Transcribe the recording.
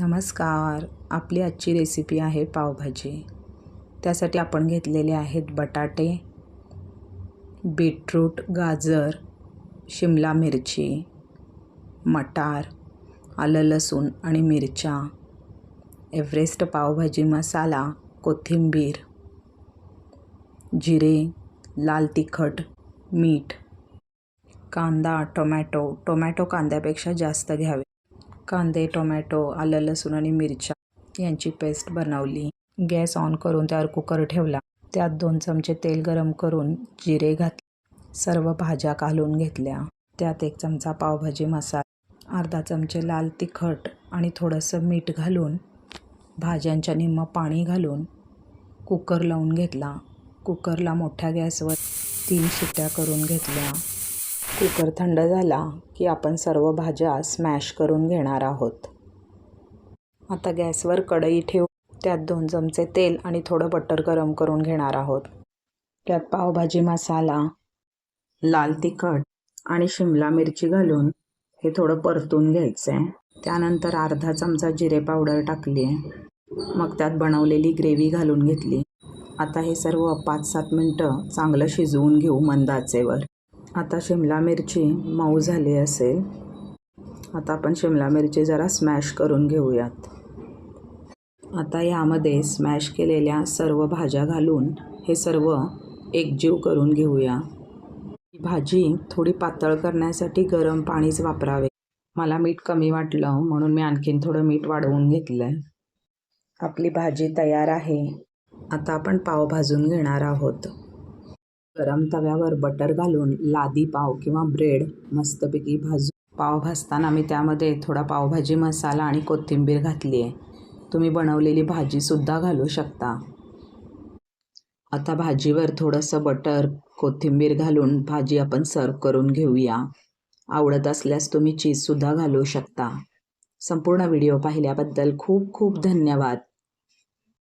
नमस्कार. आपली आजची रेसिपी आहे पावभाजी. त्यासाठी आपण घेतलेले आहेत बटाटे बीटरूट गाजर शिमला मिरची मटार आलं लसूण आणि मिरच्या एव्हरेस्ट पावभाजी मसाला कोथिंबीर जिरे लाल तिखट मीठ कांदा टोमॅटो. टोमॅटो कांद्यापेक्षा जास्त घ्यावे. कांदे टोमॅटो आलं लसूण आणि मिरच्या यांची पेस्ट बनवली. गॅस ऑन करून त्यावर कुकर ठेवला. त्यात दोन चमचे तेल गरम करून जिरे घातले. सर्व भाज्या घालून घेतल्या. त्यात एक चमचा पावभाजी मसाला अर्धा चमचे लाल तिखट आणि थोडंसं मीठ घालून भाज्यांच्या निम्म पाणी घालून कुकर लावून घेतला. कुकरला मोठ्या गॅसवर तीन शिट्ट्या करून घेतल्या. कुकर थंड झाला की आपण सर्व भाज्या स्मॅश करून घेणार आहोत. आता गॅसवर कढई ठेवू त्यात दोन चमचे तेल आणि थोडं बटर गरम करून घेणार आहोत. त्यात पावभाजी मसाला लाल तिखट आणि शिमला मिरची घालून हे थोडं परतून घ्यायचं. आहे त्यानंतर अर्धा चमचा जिरे पावडर टाकली. आहे मग त्यात बनवलेली ग्रेव्ही घालून घेतली. आता हे सर्व पाच सात मिनटं चांगलं शिजवून घेऊ मंदाचेवर. आता शिमला मिरची मऊ झाली असेल. आता आपण शिमला मिरची जरा स्मॅश करून घेऊयात. आता यामध्ये स्मॅश केलेल्या सर्व भाज्या घालून हे सर्व एकजीव करून घेऊया. भाजी थोडी पातळ करण्यासाठी गरम पाणीच वापरावे. मला मीठ कमी वाटलं म्हणून मी आणखीन थोडं मीठ वाढवून घेतलं आहे आपली भाजी तयार आहे. आता आपण पाव भाजून घेणार आहोत. गरम तव्यावर बटर घालून लादी पाव किंवा ब्रेड मस्तपैकी भाजू पाव भाजताना मी त्यामध्ये थोडा पावभाजी मसाला आणि कोथिंबीर घातली आहे तुम्ही बनवलेली भाजीसुद्धा घालू शकता. आता भाजीवर थोडंसं बटर कोथिंबीर घालून भाजी आपण सर्व करून घेऊया. आवडत असल्यास तुम्ही चीजसुद्धा घालू शकता. संपूर्ण व्हिडिओ पाहिल्याबद्दल खूप खूप धन्यवाद.